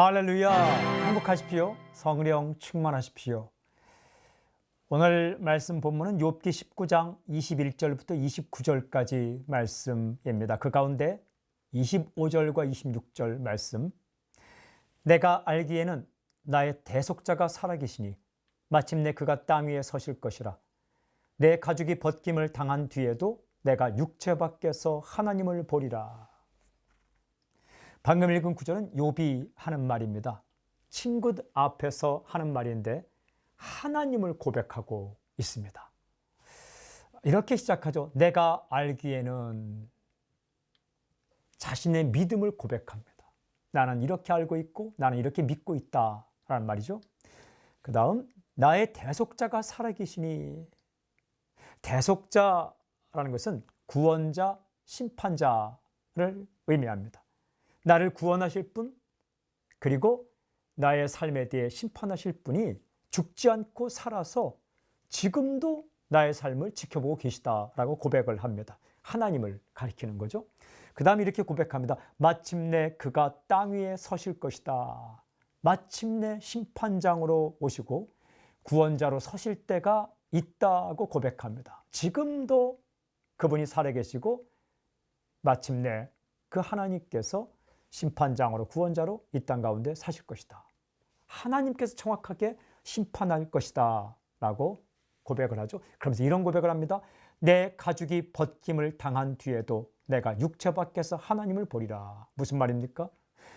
할렐루야. 행복하십시오. 성령 충만하십시오. 오늘 말씀 본문은 욥기 19장 21절부터 29절까지 말씀입니다. 그 가운데 25절과 26절 말씀. 내가 알기에는 나의 대속자가 살아계시니 마침내 그가 땅 위에 서실 것이라. 내 가죽이 벗김을 당한 뒤에도 내가 육체 밖에서 하나님을 보리라 방금 읽은 구절은 욥이 하는 말입니다. 친구들 앞에서 하는 말인데 하나님을 고백하고 있습니다. 이렇게 시작하죠. 내가 알기에는 자신의 믿음을 고백합니다. 나는 이렇게 알고 있고 나는 이렇게 믿고 있다라는 말이죠. 그 다음 나의 대속자가 살아계시니 대속자라는 것은 구원자, 심판자를 의미합니다. 나를 구원하실 분, 그리고 나의 삶에 대해 심판하실 분이 죽지 않고 살아서 지금도 나의 삶을 지켜보고 계시다라고 고백을 합니다. 하나님을 가리키는 거죠. 그 다음에 이렇게 고백합니다. 마침내 그가 땅 위에 서실 것이다. 마침내 심판장으로 오시고 구원자로 서실 때가 있다고 고백합니다. 지금도 그분이 살아계시고 마침내 그 하나님께서 심판장으로 구원자로 이 땅 가운데 사실 것이다. 하나님께서 정확하게 심판할 것이다. 라고 고백을 하죠. 그러면서 이런 고백을 합니다. 내 가죽이 벗김을 당한 뒤에도 내가 육체 밖에서 하나님을 보리라. 무슨 말입니까?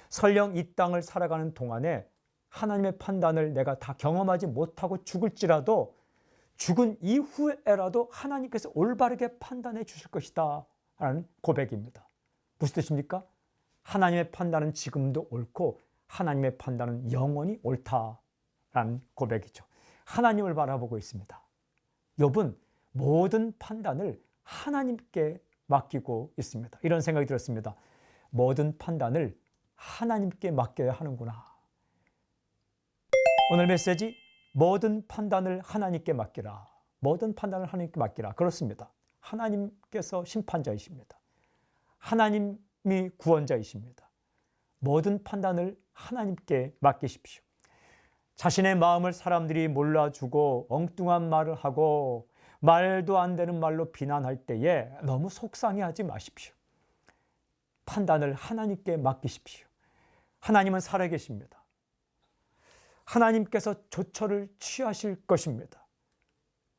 설령 이 땅을 살아가는 동안에 하나님의 판단을 내가 다 경험하지 못하고 죽을지라도 죽은 이후에라도 하나님께서 올바르게 판단해 주실 것이다. 라는 고백입니다. 무슨 뜻입니까? 하나님의 판단은 지금도 옳고 하나님의 판단은 영원히 옳다라는 고백이죠. 하나님을 바라보고 있습니다. 욥은 모든 판단을 하나님께 맡기고 있습니다. 이런 생각이 들었습니다. 모든 판단을 하나님께 맡겨야 하는구나. 오늘 메시지 모든 판단을 하나님께 맡기라. 모든 판단을 하나님께 맡기라. 그렇습니다. 하나님께서 심판자이십니다. 하나님 이 구원자이십니다. 모든 판단을 하나님께 맡기십시오. 자신의 마음을 사람들이 몰라주고 엉뚱한 말을 하고 말도 안 되는 말로 비난할 때에 너무 속상해 하지 마십시오. 판단을 하나님께 맡기십시오. 하나님은 살아계십니다. 하나님께서 조처를 취하실 것입니다.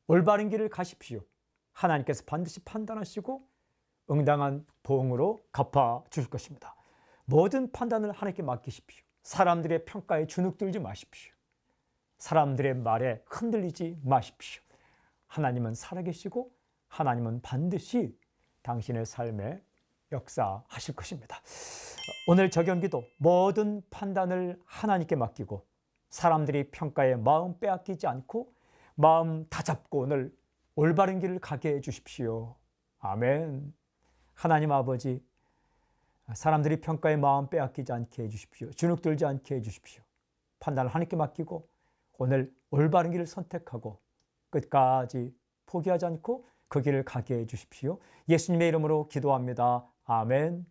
올바른 길을 가십시오. 하나님께서 반드시 판단하시고 응당한 보응으로 갚아 주실 것입니다. 모든 판단을 하나님께 맡기십시오. 사람들의 평가에 주눅들지 마십시오. 사람들의 말에 흔들리지 마십시오. 하나님은 살아계시고 하나님은 반드시 당신의 삶에 역사하실 것입니다. 오늘 적용기도 모든 판단을 하나님께 맡기고 사람들이 평가에 마음 빼앗기지 않고 마음 다잡고 오늘 올바른 길을 가게 해 주십시오. 아멘. 하나님 아버지, 사람들이 평가의 마음 빼앗기지 않게 해주십시오. 주눅들지 않게 해주십시오. 판단을 하나님께 맡기고 오늘 올바른 길을 선택하고 끝까지 포기하지 않고 그 길을 가게 해주십시오. 예수님의 이름으로 기도합니다. 아멘.